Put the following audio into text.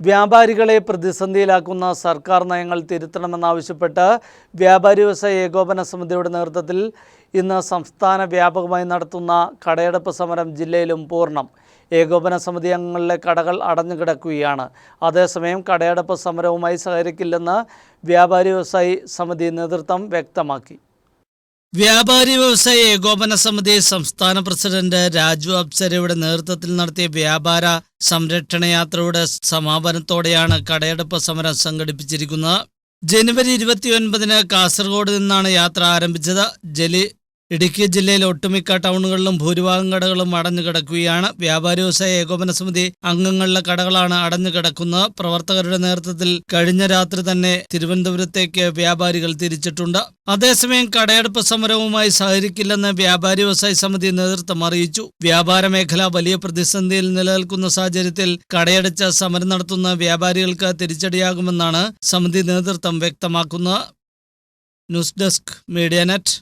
വ്യാപാരികളെ പ്രതിസന്ധിയിലാക്കുന്ന സർക്കാർ നയങ്ങൾ തിരുത്തണമെന്നാവശ്യപ്പെട്ട് വ്യാപാരി വ്യവസായ ഏകോപന സമിതിയുടെ നേതൃത്വത്തിൽ ഇന്ന് സംസ്ഥാന വ്യാപകമായി നടത്തുന്ന കടയടപ്പ് സമരം ജില്ലയിലും പൂർണം. ഏകോപന സമിതി അംഗങ്ങളിലെ കടകൾ അടഞ്ഞുകിടക്കുകയാണ്. അതേസമയം കടയടപ്പ് സമരവുമായി സഹകരിക്കില്ലെന്ന് വ്യാപാരി വ്യവസായി സമിതി നേതൃത്വം വ്യക്തമാക്കി. വ്യാപാരി വ്യവസായ ഏകോപന സമിതി സംസ്ഥാന പ്രസിഡന്റ് രാജു അപ്സരയുടെ നേതൃത്വത്തിൽ നടത്തിയ വ്യാപാര സംരക്ഷണ യാത്രയുടെ സമാപനത്തോടെയാണ് കടയടപ്പ് സമരം സംഘടിപ്പിച്ചിരിക്കുന്നത്. ജനുവരി ഇരുപത്തിയൊൻപതിന് കാസർഗോഡ് നിന്നാണ് യാത്ര ആരംഭിച്ചത്. ജലി ഇടുക്കി ജില്ലയിലെ ഒട്ടുമിക്ക ടൗണുകളിലും ഭൂരിഭാഗം കടകളും അടഞ്ഞു കിടക്കുകയാണ്. വ്യാപാരി വ്യവസായ ഏകോപന സമിതി അംഗങ്ങളിലെ കടകളാണ് അടഞ്ഞു കിടക്കുന്നത്. പ്രവർത്തകരുടെ നേതൃത്വത്തിൽ കഴിഞ്ഞ രാത്രി തന്നെ തിരുവനന്തപുരത്തേക്ക് വ്യാപാരികൾ തിരിച്ചിട്ടുണ്ട്. അതേസമയം കടയടപ്പ് സമരവുമായി സഹകരിക്കില്ലെന്ന് വ്യാപാരി വ്യവസായ സമിതി നേതൃത്വം അറിയിച്ചു. വ്യാപാര മേഖല വലിയ പ്രതിസന്ധിയിൽ നിലനിൽക്കുന്ന സാഹചര്യത്തിൽ കടയടച്ച സമരം നടത്തുന്ന വ്യാപാരികൾക്ക് തിരിച്ചടിയാകുമെന്നാണ് സമിതി നേതൃത്വം വ്യക്തമാക്കുന്നത്. News desk media net.